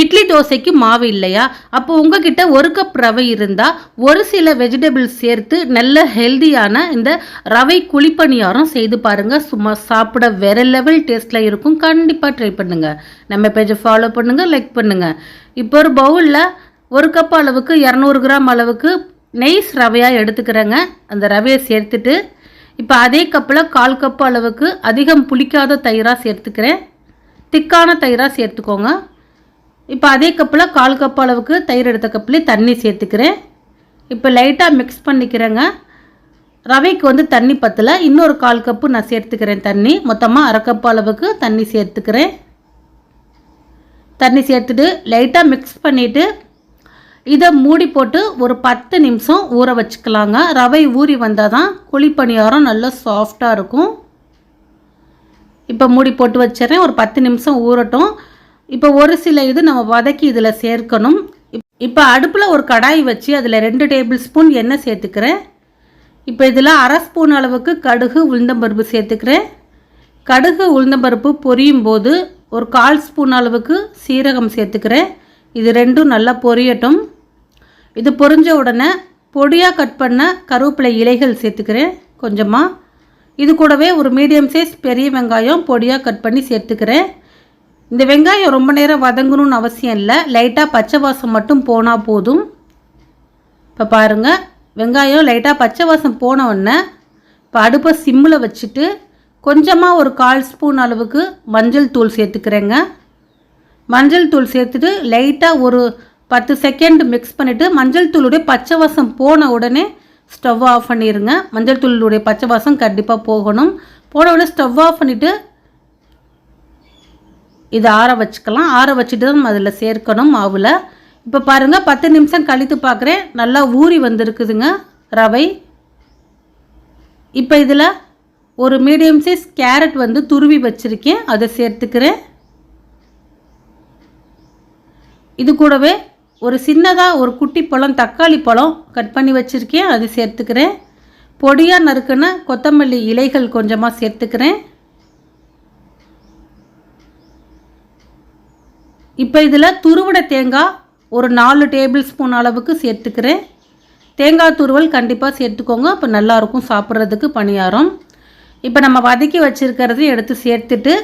இட்லி தோசைக்கு மாவு இல்லையா? அப்போ உங்ககிட்ட ஒரு கப் ரவை இருந்தால் ஒரு சில வெஜிடபிள்ஸ் சேர்த்து நல்ல ஹெல்தியான இந்த ரவை குழிப்பணியாரம் செய்து பாருங்கள் சும்மா சாப்பிட வேற லெவல் டேஸ்ட்டில் இருக்கும். கண்டிப்பாக ட்ரை பண்ணுங்கள் நம்ம பேஜை ஃபாலோ பண்ணுங்கள் லைக் பண்ணுங்கள் இப்போ ஒரு பவுலில் ஒரு கப் அளவுக்கு இரநூறு கிராம் அளவுக்கு நெய்ஸ் ரவையாக எடுத்துக்கிறேங்க. அந்த ரவையை சேர்த்துட்டு இப்போ அதே கப்பில் கால் கப் அளவுக்கு அதிகம் புளிக்காத தயிராக சேர்த்துக்கிறேன். திக்கான தயிராக சேர்த்துக்கோங்க. இப்போ அதே கப்பில் கால் கப் அளவுக்கு தயிர் எடுத்த கப்லேயே தண்ணி சேர்த்துக்கிறேன். இப்போ லைட்டாக மிக்ஸ் பண்ணிக்கிறேங்க. ரவைக்கு வந்து தண்ணி பத்தலை. இன்னொரு கால் கப்பு நான் சேர்த்துக்கிறேன் தண்ணி. மொத்தமாக அரை கப் அளவுக்கு தண்ணி சேர்த்துக்கிறேன். தண்ணி சேர்த்துட்டு லைட்டாக மிக்ஸ் பண்ணிவிட்டு இதை மூடி போட்டு ஒரு பத்து நிமிஷம் ஊற வச்சுக்கலாங்க. ரவை ஊறி வந்தால் தான் குழிப்பணியாரம் நல்லா சாஃப்டாக இருக்கும். இப்போ மூடி போட்டு வச்சிடறேன். ஒரு பத்து நிமிஷம் ஊறட்டும். இப்போ ஒரு சில இது நம்ம வதக்கி இதில் சேர்க்கணும். இப்போ அடுப்பில் ஒரு கடாய் வச்சு அதில் ரெண்டு டேபிள் ஸ்பூன் எண்ணெய் சேர்த்துக்கிறேன். இப்போ இதில் அரை ஸ்பூன் அளவுக்கு கடுகு உளுந்தம்பருப்பு சேர்த்துக்கிறேன். கடுகு உளுந்தம்பருப்பு பொரியும் போது ஒரு கால் ஸ்பூன் அளவுக்கு சீரகம் சேர்த்துக்கிறேன். இது ரெண்டும் நல்லா பொரியட்டும். இது பொரிஞ்ச உடனே பொடியாக கட் பண்ண கருவேப்பிலை இலைகள் சேர்த்துக்கிறேன் கொஞ்சமாக இது கூடவே ஒரு மீடியம் சைஸ் பெரிய வெங்காயம் பொடியாக கட் பண்ணி சேர்த்துக்கிறேன். இந்த வெங்காயம் ரொம்ப நேரம் வதங்கணும்னு அவசியம் இல்லை. லைட்டாக பச்சை வாசம் மட்டும் போனால் போதும். இப்போ பாருங்கள் வெங்காயம் லைட்டாக பச்சை வாசம் போன உடனே இப்போ அடுப்பை சிம்மில் வச்சுட்டு கொஞ்சமாக ஒரு கால் ஸ்பூன் அளவுக்கு மஞ்சள் தூள் சேர்த்துக்கிறேங்க. மஞ்சள் தூள் சேர்த்துட்டு லைட்டாக ஒரு பத்து செகண்ட் மிக்ஸ் பண்ணிவிட்டு மஞ்சள் தூளுடைய பச்சை வாசம் போன உடனே ஸ்டவ் ஆஃப் பண்ணிடுங்க மஞ்சள் தூளுடைய பச்சை வாசம் கண்டிப்பாக போகணும். போன உடனே ஸ்டவ் ஆஃப் பண்ணிவிட்டு இதை ஆற வச்சுக்கலாம். ஆற வச்சுட்டு தான் நம்ம அதில் சேர்க்கணும் மாவில். இப்போ பாருங்கள் பத்து நிமிஷம் கழித்து பார்க்குறேன். நல்லா ஊறி வந்திருக்குதுங்க ரவை. இப்போ இதில் ஒரு மீடியம் சைஸ் கேரட் வந்து துருவி வச்சுருக்கேன். அதை சேர்த்துக்கிறேன். இது கூடவே ஒரு சின்னதாக ஒரு குட்டி பழம் தக்காளி பழம் கட் பண்ணி வச்சுருக்கேன். அது சேர்த்துக்கிறேன். பொடியாக நறுக்குன்னு கொத்தமல்லி இலைகள் கொஞ்சமாக சேர்த்துக்கிறேன். இப்போ இதில் துருவிட தேங்காய் ஒரு நாலு டேபிள் ஸ்பூன் அளவுக்கு சேர்த்துக்கிறேன். தேங்காய் துருவல் கண்டிப்பாக சேர்த்துக்கோங்க. அப்போ நல்லாயிருக்கும் சாப்பிட்றதுக்கு பணியாரம். இப்போ நம்ம வதக்கி வச்சுருக்கிறதையும் எடுத்து சேர்த்துட்டு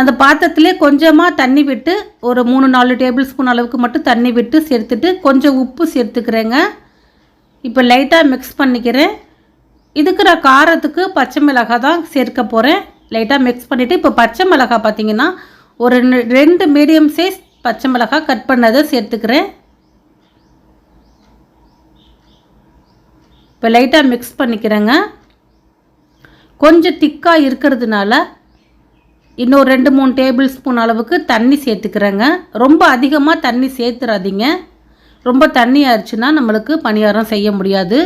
அந்த பாத்திரத்துலேயே கொஞ்சமாக தண்ணி விட்டு ஒரு மூணு நாலு டேபிள் ஸ்பூன் அளவுக்கு மட்டும் தண்ணி விட்டு சேர்த்துட்டு கொஞ்சம் உப்பு சேர்த்துக்கிறேங்க. இப்போ லைட்டாக மிக்ஸ் பண்ணிக்கிறேன். இதுக்கு நான் காரத்துக்கு பச்சை மிளகாய் தான் சேர்க்க போகிறேன் லைட்டாக மிக்ஸ் பண்ணிவிட்டு இப்போ பச்சை மிளகாய் பார்த்தீங்கன்னா ஒரு ரெண்டு மீடியம் சைஸ் பச்சை மிளகாய் கட் பண்ணதை சேர்த்துக்கிறேன். இப்போ லைட்டாக மிக்ஸ் பண்ணிக்கிறேங்க. கொஞ்சம் திக்காக இருக்கிறதுனால இன்னும் ரெண்டு மூணு டேபிள் ஸ்பூன் அளவுக்கு தண்ணி சேர்த்துக்கிறேங்க. ரொம்ப அதிகமாக தண்ணி சேர்த்துறாதீங்க. ரொம்ப தண்ணி ஆயிடுச்சுன்னா நம்மளுக்கு பணியாரம் செய்ய முடியாது.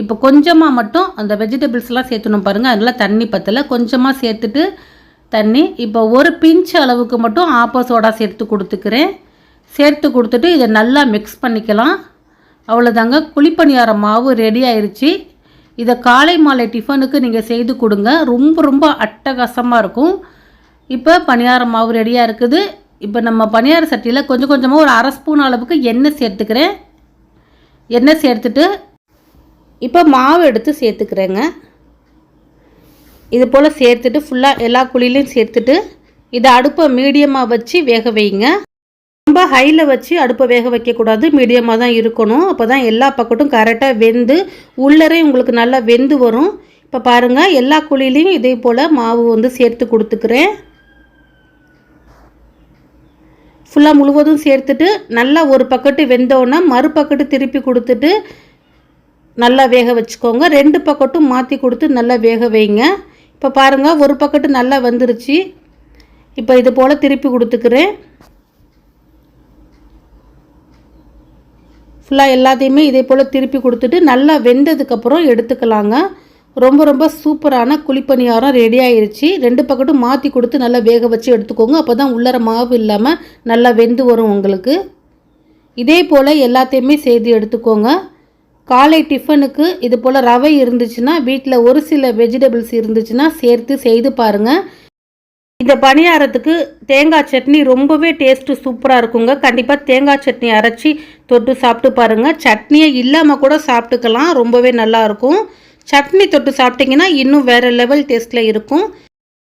இப்போ கொஞ்சமாக மட்டும் அந்த வெஜிடபிள்ஸ்லாம் சேர்த்துணும் பாருங்கள் அதனால் தண்ணி பற்றலை கொஞ்சமாக சேர்த்துட்டு தண்ணி. இப்போ ஒரு பிஞ்ச் அளவுக்கு மட்டும் ஆப்ப சோடா சேர்த்து கொடுத்துக்கிறேன். சேர்த்து கொடுத்துட்டு இதை நல்லா மிக்ஸ் பண்ணிக்கலாம். அவ்வளோதாங்க குழிப்பணியார மாவு ரெடி ஆயிடுச்சு இதை காலை மாலை டிஃபனுக்கு நீங்கள் செய்து கொடுங்க. ரொம்ப ரொம்ப அட்டகாசமாக இருக்கும். இப்போ பணியார மாவு ரெடியாக இருக்குது. இப்போ நம்ம பணியார சட்டியில் கொஞ்சம் கொஞ்சமாக ஒரு அரை ஸ்பூன் அளவுக்கு எண்ணெய் சேர்த்துக்கிறேன். எண்ணெய் சேர்த்துட்டு இப்போ மாவு எடுத்து சேர்த்துக்கிறேங்க. இது போல் சேர்த்துட்டு ஃபுல்லாக எல்லா குழிலையும் சேர்த்துட்டு இதை அடுப்பை மீடியமாக வச்சு வேக வைங்க. ரொம்ப ஹையில் வச்சு அடுப்பை வேக வைக்கக்கூடாது. மீடியமாக தான் இருக்கணும். அப்போ தான் எல்லா பக்கட்டும் கரெக்டாக வெந்து உள்ளரே உங்களுக்கு நல்லா வெந்து வரும். இப்போ பாருங்கள் எல்லா குழிலையும் இதே போல் மாவு வந்து சேர்த்து கொடுத்துக்கிறேன். ஃபுல்லாக முழுவதும் சேர்த்துட்டு நல்லா ஒரு பக்கத்து வெந்தோன்னா பக்கெட்டு திருப்பி கொடுத்துட்டு நல்லா வேக வச்சுக்கோங்க. ரெண்டு பக்கட்டும் மாற்றி கொடுத்து நல்லா வேக வைங்க. இப்போ பாருங்கள் ஒரு பக்கெட்டு நல்லா வந்துருச்சு. இப்போ இது போல் திருப்பி கொடுத்துக்கிறேன். ஃபுல்லாக எல்லாத்தையுமே இதே போல் திருப்பி கொடுத்துட்டு நல்லா வெந்ததுக்கப்புறம் எடுத்துக்கலாங்க. ரொம்ப ரொம்ப சூப்பரான குழிப்பணியாரம் ரெடி ஆயிடுச்சு ரெண்டு பக்கட்டும் மாற்றி கொடுத்து நல்லா வேக வச்சு எடுத்துக்கோங்க. அப்போ தான் உள்ளர மாவு இல்லாமல் நல்லா வெந்து வரும் உங்களுக்கு. இதே போல் எல்லாத்தையுமே செய்து எடுத்துக்கோங்க. காலை டிஃபனுக்கு இது போல் ரவை இருந்துச்சுன்னா வீட்டில் ஒரு சில வெஜிடபிள்ஸ் இருந்துச்சுன்னா சேர்த்து செய்து பாருங்கள் இந்த பணியாரத்துக்கு தேங்காய் சட்னி ரொம்பவே டேஸ்ட்டு சூப்பராக இருக்குங்க. கண்டிப்பாக தேங்காய் சட்னி அரைச்சி தொட்டு சாப்பிட்டு பாருங்கள் சட்னியே இல்லாமல் கூட சாப்பிட்டுக்கலாம் ரொம்பவே நல்லாயிருக்கும் சட்னி தொட்டு சாப்பிட்டிங்கன்னா இன்னும் வேறு லெவல் டேஸ்ட்டில் இருக்கும்.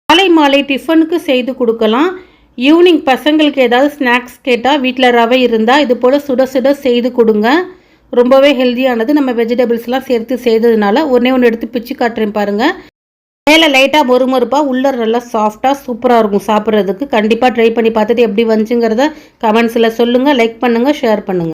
காலை மாலை டிஃபனுக்கு செய்து கொடுக்கலாம். ஈவினிங் பசங்களுக்கு ஏதாவது ஸ்நாக்ஸ் கேட்டால் வீட்டில் ரவை இருந்தால் இது போல் சுட சுட செய்து கொடுங்க. ரொம்பவே ஹெல்த்தியானது நம்ம வெஜிடபிள்ஸ்லாம் சேர்த்து செய்ததுனால ஒன்றே ஒன்று எடுத்து பிச்சு காட்டுறேன் பாருங்கள் மேலே லைட்டாக மொறுமொறுப்பாக உள்ள நல்லா சாஃப்டாக சூப்பராக இருக்கும் சாப்பிட்றதுக்கு. கண்டிப்பாக ட்ரை பண்ணி பார்த்துட்டு எப்படி வந்துச்சுங்கிறத கமெண்ட்ஸில் சொல்லுங்கள் லைக் பண்ணுங்கள் ஷேர் பண்ணுங்கள்